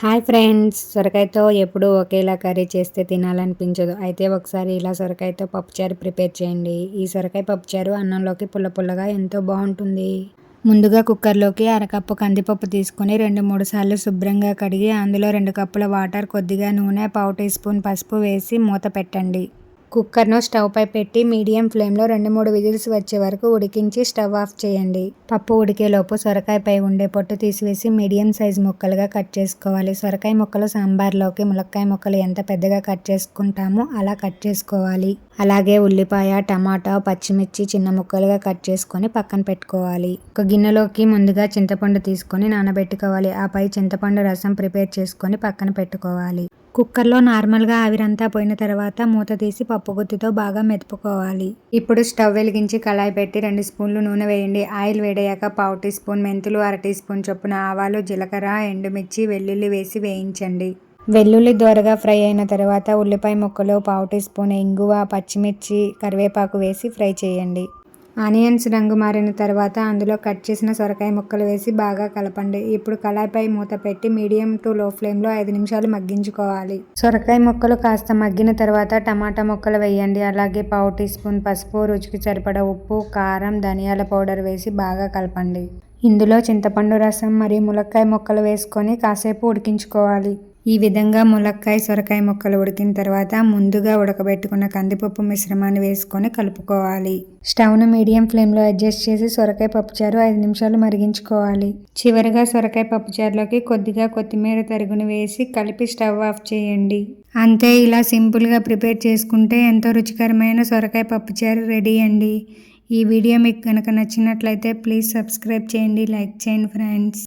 Hi friends సొరకాయతో ఎప్పుడూ ఒకేలా curry చేస్తే తినాలనిపించదు. అయితే ఒకసారి ఇలా సొరకాయతో పప్పుచారు ప్రిపేర్ చేయండి. ఈ సొరకాయ పప్పుచారు అన్నంలోకి పుల్ల పుల్లగా ఎంతో బాగుంటుంది. ముందుగా కుక్కర్లోకి అరకప్పు కందిపప్పు తీసుకొని రెండు మూడు సార్లు శుభ్రంగా కడిగి అందులో రెండు కప్పుల వాటర్ కొద్దిగా నూనె పావు టీ స్పూన్ పసుపు వేసి మూత పెట్టండి. కుక్కర్ను స్టవ్ పై పెట్టి మీడియం ఫ్లేమ్లో రెండు మూడు విజిల్స్ వచ్చే వరకు ఉడికించి స్టవ్ ఆఫ్ చేయండి. పప్పు ఉడికేలోపు సొరకాయపై ఉండే పొట్టు తీసివేసి మీడియం సైజ్ ముక్కలుగా కట్ చేసుకోవాలి. సొరకాయ ముక్కలు సాంబార్లోకి ములక్కాయ ముక్కలు ఎంత పెద్దగా కట్ చేసుకుంటామో అలా కట్ చేసుకోవాలి. అలాగే ఉల్లిపాయ టమాటా పచ్చిమిర్చి చిన్న ముక్కలుగా కట్ చేసుకొని పక్కన పెట్టుకోవాలి. ఒక గిన్నెలోకి ముందుగా చింతపండు తీసుకొని నానబెట్టుకోవాలి. ఆపై చింతపండు రసం ప్రిపేర్ చేసుకొని పక్కన పెట్టుకోవాలి. కుక్కర్లో నార్మల్గా ఆవిరంతా పోయిన తర్వాత మూత తీసి పప్పు పప్పుగుత్తితో బాగా మెతుపుకోవాలి ఇప్పుడు స్టవ్ వెలిగించి కళాయి పెట్టి రెండు స్పూన్లు నూనె వేయండి. ఆయిల్ వేడయ్యాక పావు టీ స్పూన్ మెంతులు అర టీ స్పూన్ చొప్పున ఆవాలు జీలకర్ర ఎండుమిర్చి వెల్లుల్లి వేసి వేయించండి. వెల్లుల్లి దోరగా ఫ్రై అయిన తర్వాత ఉల్లిపాయ ముక్కలు పావు టీ స్పూన్ ఇంగువ పచ్చిమిర్చి కరివేపాకు వేసి ఫ్రై చేయండి. ఆనియన్స్ రంగు మారిన తర్వాత అందులో కట్ చేసిన సొరకాయ ముక్కలు వేసి బాగా కలపండి. ఇప్పుడు కళాయిపై మూత పెట్టి మీడియం టు లో ఫ్లేమ్లో ఐదు నిమిషాలు మగ్గించుకోవాలి. సొరకాయ ముక్కలు కాస్త మగ్గిన తర్వాత టమాటా ముక్కలు వేయండి. అలాగే పావు టీ స్పూన్ పసుపు రుచికి సరిపడ ఉప్పు కారం ధనియాల పౌడర్ వేసి బాగా కలపండి. ఇందులో చింతపండు రసం మరియు ములక్కాయ ముక్కలు వేసుకొని కాసేపు ఉడికించుకోవాలి. ఈ విధంగా ములక్కాయ సొరకాయ ముక్కలు ఉడికిన తర్వాత ముందుగా ఉడకబెట్టుకున్న కందిపప్పు మిశ్రమాన్ని వేసుకొని కలుపుకోవాలి. స్టవ్ను మీడియం ఫ్లేమ్లో అడ్జస్ట్ చేసి సొరకాయ పప్పుచారు ఐదు నిమిషాలు మరిగించుకోవాలి. చివరిగా సొరకాయ పప్పుచారులోకి కొద్దిగా కొత్తిమీర తరుగును వేసి కలిపి స్టవ్ ఆఫ్ చేయండి. అంతే ఇలా సింపుల్గా ప్రిపేర్ చేసుకుంటే ఎంతో రుచికరమైన సొరకాయ పప్పుచారు రెడీ అండి. ఈ వీడియో మీకు కనుక నచ్చినట్లయితే ప్లీజ్ సబ్స్క్రైబ్ చేయండి లైక్ చేయండి ఫ్రెండ్స్.